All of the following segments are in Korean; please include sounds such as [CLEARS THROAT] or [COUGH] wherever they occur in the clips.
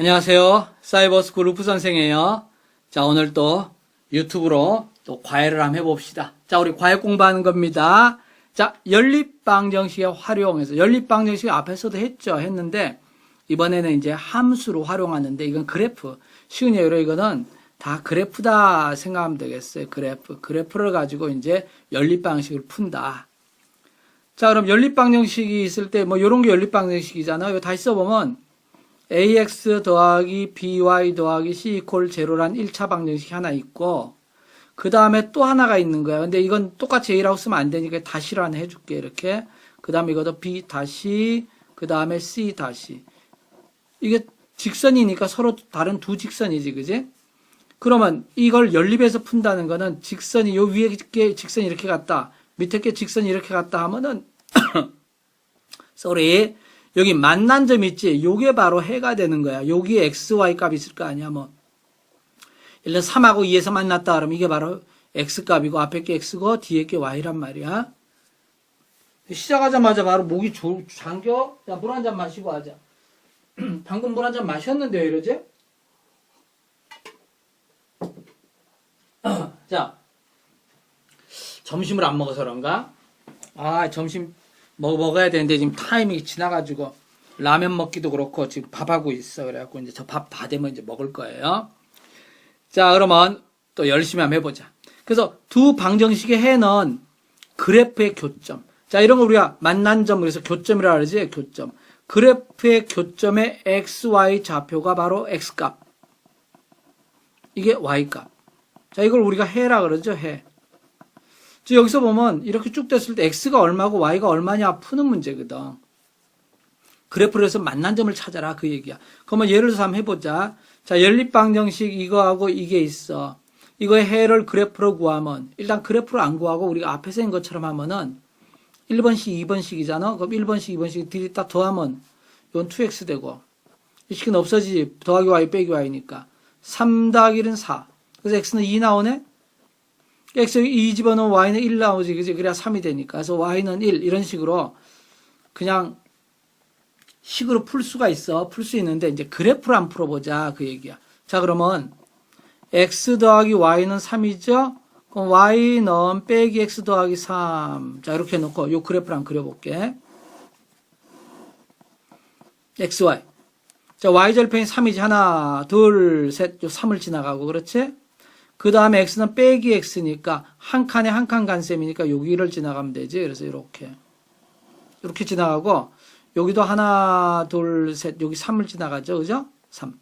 안녕하세요. 사이버스쿨 루프 선생이에요. 자, 오늘 또 유튜브로 또 과외를 한번 해봅시다. 자, 우리 과외 공부하는 겁니다. 자, 연립방정식의 활용해서, 연립방정식 앞에서도 했죠. 했는데, 이번에는 이제 함수로 활용하는데, 이건 그래프. 쉬운 예로 이거는 다 그래프다 생각하면 되겠어요. 그래프. 그래프를 가지고 이제 연립방식을 푼다. 자, 그럼 연립방정식이 있을 때, 뭐, 요런 게 연립방정식이잖아요. 이거 다시 써보면, ax 더하기 by 더하기 c 이퀄 제로란 1차 방정식이 하나 있고 그 다음에 또 하나가 있는 거야. 근데 이건 똑같이 a라고 쓰면 안 되니까 다시로 하나 해줄게 이렇게. 그 다음에 이것도 b 다시 그 다음에 c 다시 이게 직선이니까 서로 다른 두 직선이지 그지? 그러면 이걸 연립해서 푼다는 거는 직선이 요 위에 게 직선이 이렇게 갔다 밑에 게 직선이 이렇게 갔다 하면은 [COUGHS] sorry 여기 만난 점 있지? 요게 바로 해가 되는 거야. 여기에 x, y 값이 있을 거 아니야, 뭐. 일단 3하고 2에서 만났다 그러면 이게 바로 x 값이고 앞에 게 x고 뒤에 게 y란 말이야. 시작하자마자 바로 목이 조, 잠겨? 자, 물한 잔 마시고 하자. [CLEARS THROAT] 방금 물 한 잔 마셨는데 왜 이러지? [CLEARS THROAT] 자, 점심을 안 먹어서 그런가? 아, 점심 먹, 먹어야 되는데 지금 타이밍이 지나가지고 라면 먹기도 그렇고 지금 밥하고 있어. 그래갖고 이제 저 밥 다 되면 이제 먹을 거예요. 자, 그러면 또 열심히 한번 해보자. 그래서 두 방정식의 해는 그래프의 교점. 자, 이런 거 우리가 만난 점, 그래서 교점이라 그러지, 교점. 그래프의 교점의 XY 좌표가 바로 X값. 이게 Y값. 자, 이걸 우리가 해라 그러죠, 해. 저 여기서 보면 이렇게 쭉 됐을 때 x가 얼마고 y가 얼마냐 푸는 문제거든. 그래프를 해서 만난 점을 찾아라 그 얘기야. 그러면 예를 들어서 한번 해보자. 자 연립방정식 이거하고 이게 있어. 이거의 해를 그래프로 구하면 일단 그래프로 안 구하고 우리가 앞에서 한 것처럼 하면은 1번씩 2번씩이잖아. 그럼 1번씩 2번씩 들이 딱 더하면 이건 2x 되고 이 식은 없어지지. 더하기 y 빼기 y니까 3 더하기 1은 4. 그래서 x는 2 나오네. X 2 집어넣으면 y는 1 나오지. 그지? 그래야 3이 되니까. 그래서 y는 1. 이런 식으로 그냥 식으로 풀 수가 있어. 풀 수 있는데 이제 그래프로 안 풀어보자. 그 얘기야. 자, 그러면 x 더하기 y는 3이죠? 그럼 y는 빼기 x 더하기 3. 자, 이렇게 해놓고 요 그래프를 한번 그려볼게. xy. 자, y절편이 3이지. 하나, 둘, 셋. 요 3을 지나가고. 그렇지? 그 다음에 x는 빼기 x니까 한 칸에 한 칸 간셈이니까 여기를 지나가면 되지. 그래서 이렇게 이렇게 지나가고 여기도 하나 둘 셋 여기 3을 지나가죠. 그죠? 3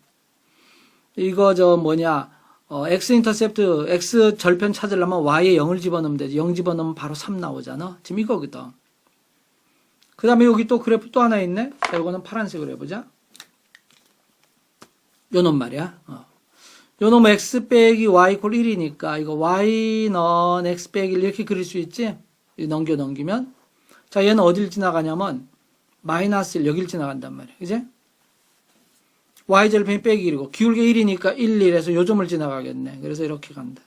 이거 저 뭐냐 어, x 인터셉트 x 절편 찾으려면 y에 0을 집어넣으면 되지. 0 집어넣으면 바로 3 나오잖아. 지금 이거거든. 그 다음에 여기 또 그래프 또 하나 있네. 자, 이거는 파란색으로 해보자. 요놈 말이야. 어. 요놈 x 빼기 y 이퀄 1이니까 이거 y는 x 빼기 1 이렇게 그릴 수 있지? 넘겨 넘기면 자 얘는 어딜 지나가냐면 마이너스 1 여길 지나간단 말이야. 그지? y 절편이 빼기 1이고 기울기 1이니까 1, 1에서 요 점을 지나가겠네. 그래서 이렇게 간다.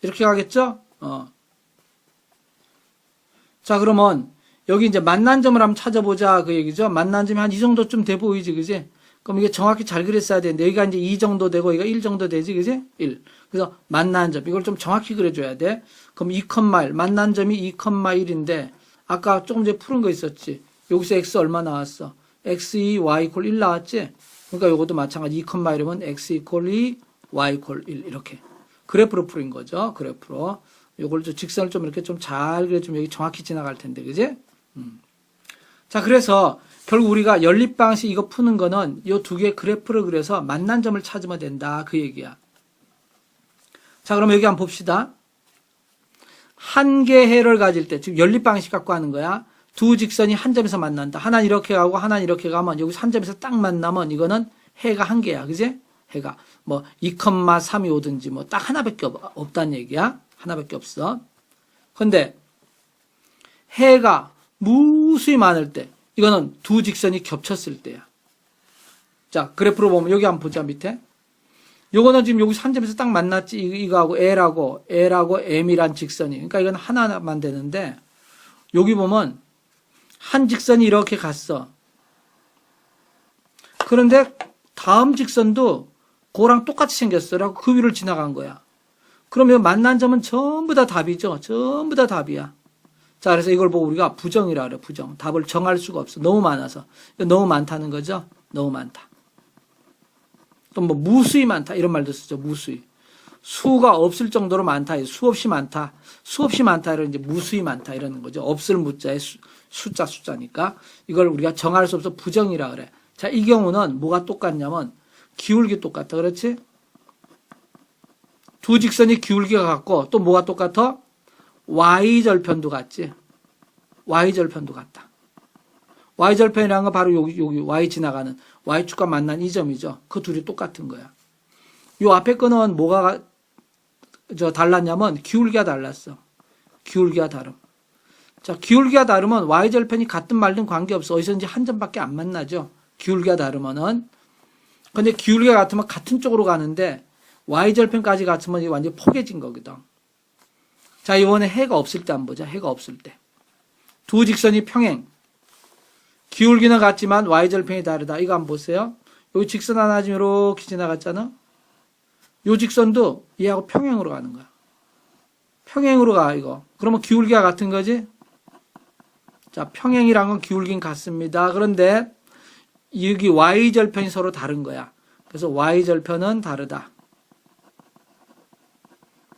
이렇게 가겠죠? 어. 자 그러면 여기 이제 만난 점을 한번 찾아보자 그 얘기죠. 만난 점이 한 이 정도쯤 돼 보이지, 그지? 그럼 이게 정확히 잘 그렸어야 되는데 여기가 이제 2 정도 되고 여기가 1 정도 되지 그지? 1. 그래서 만난 점 이걸 좀 정확히 그려줘야 돼. 그럼 2,1 만난 점이 2,1인데 아까 조금 전에 푸른 거 있었지. 여기서 x 얼마 나왔어? x2 y 이퀄 1 나왔지? 그러니까 이것도 마찬가지 2,1이면 x 이퀄 2 y 이퀄 1 이렇게 그래프로 풀인 거죠. 그래프로 요걸 좀 직선을 좀 이렇게 좀 잘 그려주면 여기 정확히 지나갈 텐데 그지? 음. 자 그래서 결국 우리가 연립 방식 이거 푸는 거는 이 두 개의 그래프를 그려서 만난 점을 찾으면 된다. 그 얘기야. 자, 그럼 여기 한번 봅시다. 한 개의 해를 가질 때, 지금 연립 방식 갖고 하는 거야. 두 직선이 한 점에서 만난다. 하나는 이렇게 가고 하나는 이렇게 가면 여기서 한 점에서 딱 만나면 이거는 해가 한 개야. 그지? 해가. 뭐 2,3이 오든지 뭐 딱 하나밖에 없, 없다는 얘기야. 하나밖에 없어. 근데 해가 무수히 많을 때 이거는 두 직선이 겹쳤을 때야. 자, 그래프로 보면 여기 한번 보자, 밑에. 요거는 지금 여기 한 점에서 딱 만났지. 이- 이거하고 L하고, L하고 M이란 직선이. 그러니까 이건 하나만 되는데, 여기 보면 한 직선이 이렇게 갔어. 그런데 다음 직선도 그랑 똑같이 생겼어라고 그 위를 지나간 거야. 그러면 만난 점은 전부 다 답이죠. 전부 다 답이야. 자, 그래서 이걸 보고 우리가 부정이라 그래, 부정. 답을 정할 수가 없어. 너무 많아서. 너무 많다는 거죠. 너무 많다. 또 뭐 무수히 많다 이런 말도 쓰죠. 무수히. 수가 없을 정도로 많다. 수없이 많다. 수없이 많다. 이런 이제 무수히 많다 이러는 거죠. 없을 무자의 수, 숫자 숫자니까 이걸 우리가 정할 수 없어 부정이라 그래. 자, 이 경우는 뭐가 똑같냐면 기울기 똑같다. 그렇지? 두 직선이 기울기가 같고 또 뭐가 똑같아? Y절편도 같지. y절편도 같다. y절편이라는 건 바로 여기 여기 y 지나가는 y축과 만난 이 점이죠. 그 둘이 똑같은 거야. 요 앞에 거는 뭐가 가- 저 달랐냐면 기울기가 달랐어. 기울기가 다름. 자, 기울기가 다르면 y절편이 같든 말든 관계없어. 어디서든지 한 점밖에 안 만나죠. 기울기가 다르면은. 근데 기울기가 같으면 같은 쪽으로 가는데 y절편까지 같으면 이게 완전 히 포개진 거거든. 자, 이번에 해가 없을 때 한번 보자. 해가 없을 때. 두 직선이 평행. 기울기는 같지만 y절편이 다르다. 이거 한번 보세요. 여기 직선 하나 지금 이렇게 지나갔잖아. 요 직선도 얘하고 평행으로 가는 거야. 평행으로 가, 이거. 그러면 기울기가 같은 거지? 자, 평행이란 건 기울기는 같습니다. 그런데 여기 y절편이 서로 다른 거야. 그래서 y절편은 다르다.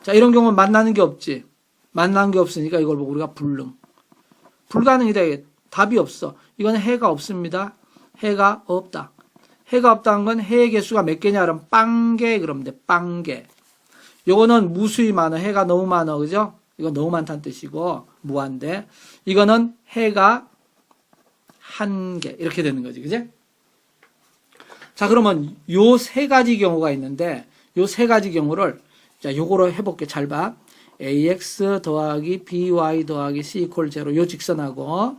자, 이런 경우는 만나는 게 없지. 만나는 게 없으니까 이걸 보고 우리가 불능. 불가능이다. 답이 없어. 이거는 해가 없습니다. 해가 없다. 해가 없다는 건 해의 개수가 몇 개냐 그러면 빵개 그러면 돼. 빵개. 요거는 무수히 많아. 해가 너무 많아. 그죠? 이거 너무 많다는 뜻이고 무한대. 이거는 해가 한 개. 이렇게 되는 거지. 그지? 자, 그러면 요 세 가지 경우가 있는데 요 세 가지 경우를 자, 요거로 해 볼게. 잘 봐. Ax 더하기 by 더하기 c 이퀄 제로 요 직선하고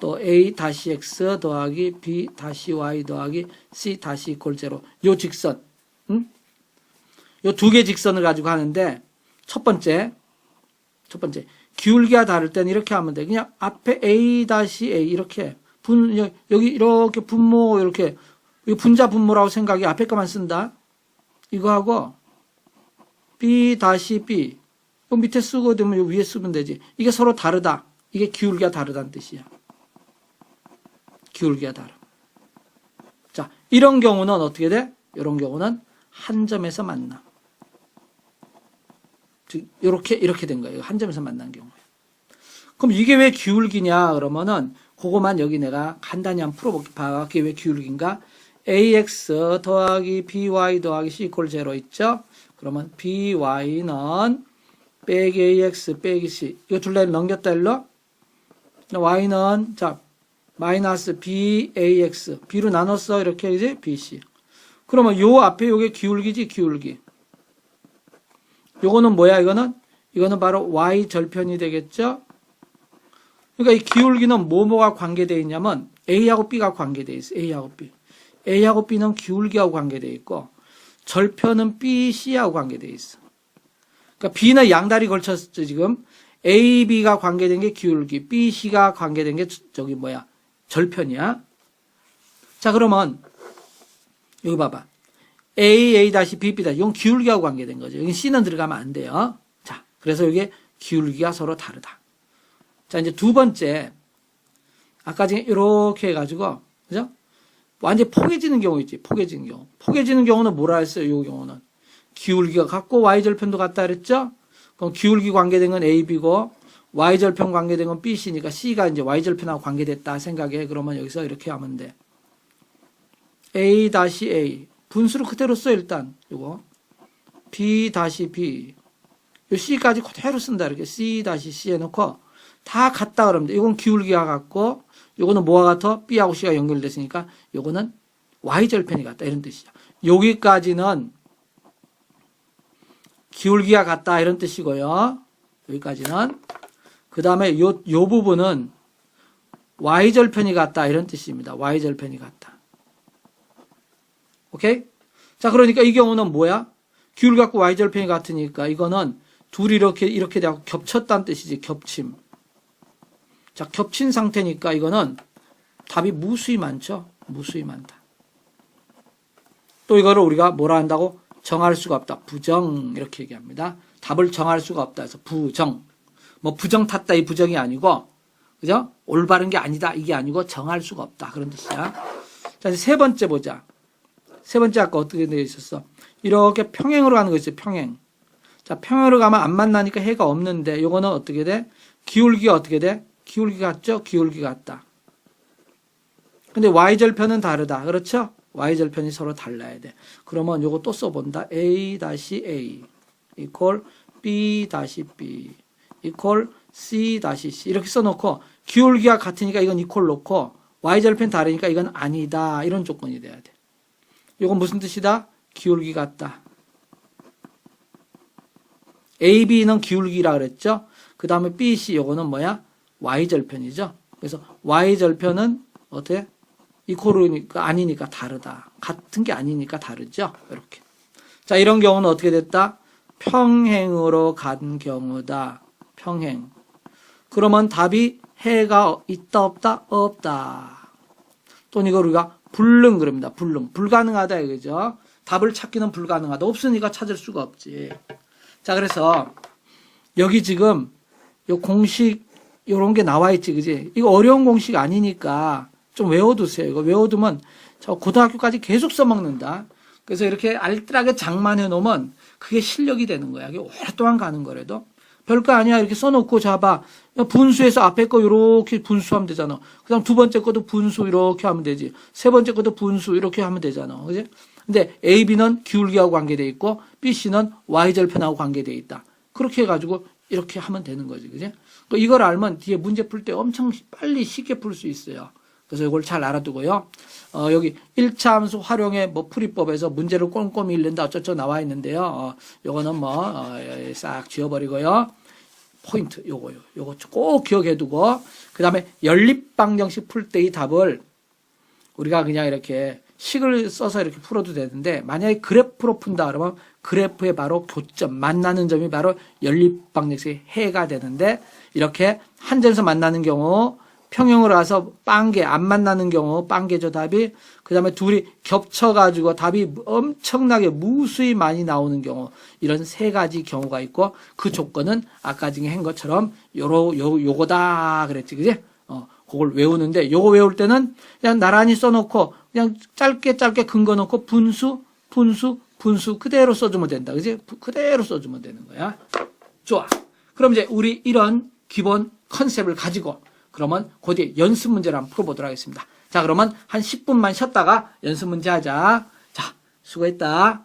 또 a 다시 x 더하기 b 다시 y 더하기 c 다시 이퀄 제로 요 직선. 응? 요두 개 직선을 가지고 하는데 첫 번째 첫 번째. 기울기가 다를 때는 이렇게 하면 돼. 그냥 앞에 a 다시 a 이렇게 분 여- 여기 이렇게 분모 이렇게 이 분자 분모라고 생각이 앞에 거만 쓴다. 이거 하고 b 다시 b 요 밑에 쓰고 되면 요 위에 쓰면 되지 이게 서로 다르다 이게 기울기가 다르다는 뜻이야 기울기가 다름. 자, 이런 경우는 어떻게 돼? 이런 경우는 한 점에서 만나. 즉, 이렇게, 이렇게 된 거예요. 한 점에서 만난 경우에. 그럼 이게 왜 기울기냐? 그러면은, 그거만 여기 내가 간단히 한번 풀어볼게. 봐. 그게 왜 기울기인가? ax 더하기 by 더하기 c 이퀄 제로 있죠? 그러면 by는 빼기 ax 빼기 c. 이거 둘레를 넘겼다 일로. y는, 자, 마이너스 BAX. B로 나눴어. 이렇게 이제 BC. 그러면 요 앞에 요게 기울기지, 기울기. 요거는 뭐야, 이거는? 이거는 바로 Y 절편이 되겠죠? 그러니까 이 기울기는 뭐뭐가 관계되어 있냐면 A하고 B가 관계되어 있어. A하고 B. A하고 B는 기울기하고 관계되어 있고 절편은 B, C하고 관계되어 있어. 그러니까 B는 양다리 걸쳤어, 지금. A, B가 관계된 게 기울기, B, C가 관계된 게 저기 뭐야? 절편이야. 자, 그러면, 여기 봐봐. A, A 다시 B, B 다시. 이건 기울기하고 관계된 거죠. 여기 C는 들어가면 안 돼요. 자, 그래서 이게 기울기가 서로 다르다. 자, 이제 두 번째. 아까 전에 이렇게 해가지고, 그죠? 완전히 포개지는 경우 있지. 포개지는 경우. 포개지는 경우는 뭐라 했어요? 이 경우는. 기울기가 같고 Y절편도 같다 그랬죠? 그럼 기울기 관계된 건 A, B고, Y절편 관계된 건 BC니까 C가 이제 Y절편하고 관계됐다 생각해. 그러면 여기서 이렇게 하면 돼. A 다시. 분수를 그대로 써, 일단. 요거. B 다시. 요 C까지 그대로 쓴다. 이렇게 C 다시 해놓고 다 같다 그러면 돼. 이건 기울기가 같고, 요거는 뭐가 같아? B하고 C가 연결됐으니까 요거는 Y절편이 같다. 이런 뜻이야. 여기까지는 기울기가 같다. 이런 뜻이고요. 여기까지는. 그 다음에 요, 요 부분은 y절편이 같다 이런 뜻입니다. y절편이 같다. 오케이? 자, 그러니까 이 경우는 뭐야? 기울 갖고 y절편이 같으니까 이거는 둘이 이렇게 이렇게 되고 겹쳤다는 뜻이지. 겹침. 자, 겹친 상태니까 이거는 답이 무수히 많죠. 무수히 많다. 또 이거를 우리가 뭐라 한다고 정할 수가 없다. 부정 이렇게 얘기합니다. 답을 정할 수가 없다. 해서 부정. 뭐 부정 탔다 이 부정이 아니고 그죠? 올바른 게 아니다 이게 아니고 정할 수가 없다 그런 뜻이야. 자 이제 세 번째 보자. 세 번째 아까 어떻게 되어 있었어? 이렇게 평행으로 가는 거 있어요. 평행. 자 평행으로 가면 안 만나니까 해가 없는데 요거는 어떻게 돼? 기울기가 어떻게 돼? 기울기 같죠? 기울기 같다. 근데 y절편은 다르다. 그렇죠? Y절편이 서로 달라야 돼. 그러면 요거 또 써본다. a-a equal b-b equal c-c 이렇게 써놓고 기울기가 같으니까 이건 equal 놓고 y절편 다르니까 이건 아니다. 이런 조건이 돼야 돼. 요건 무슨 뜻이다? 기울기 같다. AB는 기울기라 그랬죠? 그 다음에 BC 요거는 뭐야? Y절편이죠? 그래서 Y절편은 어때? 이코르니까 아니니까 다르다. 같은 게 아니니까 다르죠? 이렇게. 자, 이런 경우는 어떻게 됐다? 평행으로 간 경우다. 평행. 그러면 답이 해가 있다 없다? 없다. 또는 이걸 우리가 불능 그럽니다. 불능. 불가능하다 이거죠. 답을 찾기는 불가능하다. 없으니까 찾을 수가 없지. 자, 그래서 여기 지금 요 공식 요런 게 나와 있지, 그지? 이거 어려운 공식 아니니까 좀 외워두세요. 이거 외워두면 저 고등학교까지 계속 써먹는다. 그래서 이렇게 알뜰하게 장만해 놓으면 그게 실력이 되는 거야. 이게 오랫동안 가는 거라도. 별거 아니야. 이렇게 써놓고 잡아. 분수에서 앞에 거 이렇게 분수하면 되잖아. 그 다음 두 번째 것도 분수 이렇게 하면 되지. 세 번째 것도 분수 이렇게 하면 되잖아. 그지? 근데 A, B는 기울기하고 관계돼 있고 B, C는 Y절편하고 관계돼 있다. 그렇게 해가지고 이렇게 하면 되는 거지. 그지? 그 이걸 알면 뒤에 문제 풀 때 엄청 빨리 쉽게 풀 수 있어요. 그래서 이걸 잘 알아두고요. 어, 여기 1차 함수 활용의 뭐 풀이법에서 문제를 꼼꼼히 읽는다 어쩌고 나와 있는데요. 어, 요거는 뭐, 어, 싹 지워버리고요. 포인트, 요거요. 요거 꼭 기억해 두고, 그 다음에 연립 방정식 풀 때 이 답을 우리가 그냥 이렇게 식을 써서 이렇게 풀어도 되는데, 만약에 그래프로 푼다 그러면 그래프의 바로 교점, 만나는 점이 바로 연립 방정식의 해가 되는데, 이렇게 한 점에서 만나는 경우, 평형으로 가서 빵개 안 만나는 경우 빵개죠 답이 그 다음에 둘이 겹쳐가지고 답이 엄청나게 무수히 많이 나오는 경우 이런 세 가지 경우가 있고 그 조건은 아까 중에 한 것처럼 요러 요 요거다 그랬지 그지? 어 그걸 외우는데 요거 외울 때는 그냥 나란히 써놓고 그냥 짧게 짧게 근거 놓고 분수 분수 분수 그대로 써주면 된다 그지? 그대로 써주면 되는 거야. 좋아. 그럼 이제 우리 이런 기본 컨셉을 가지고 그러면 그 뒤에 연습 문제를 한번 풀어보도록 하겠습니다. 자, 그러면 한 10분만 쉬었다가 연습 문제 하자. 자, 수고했다.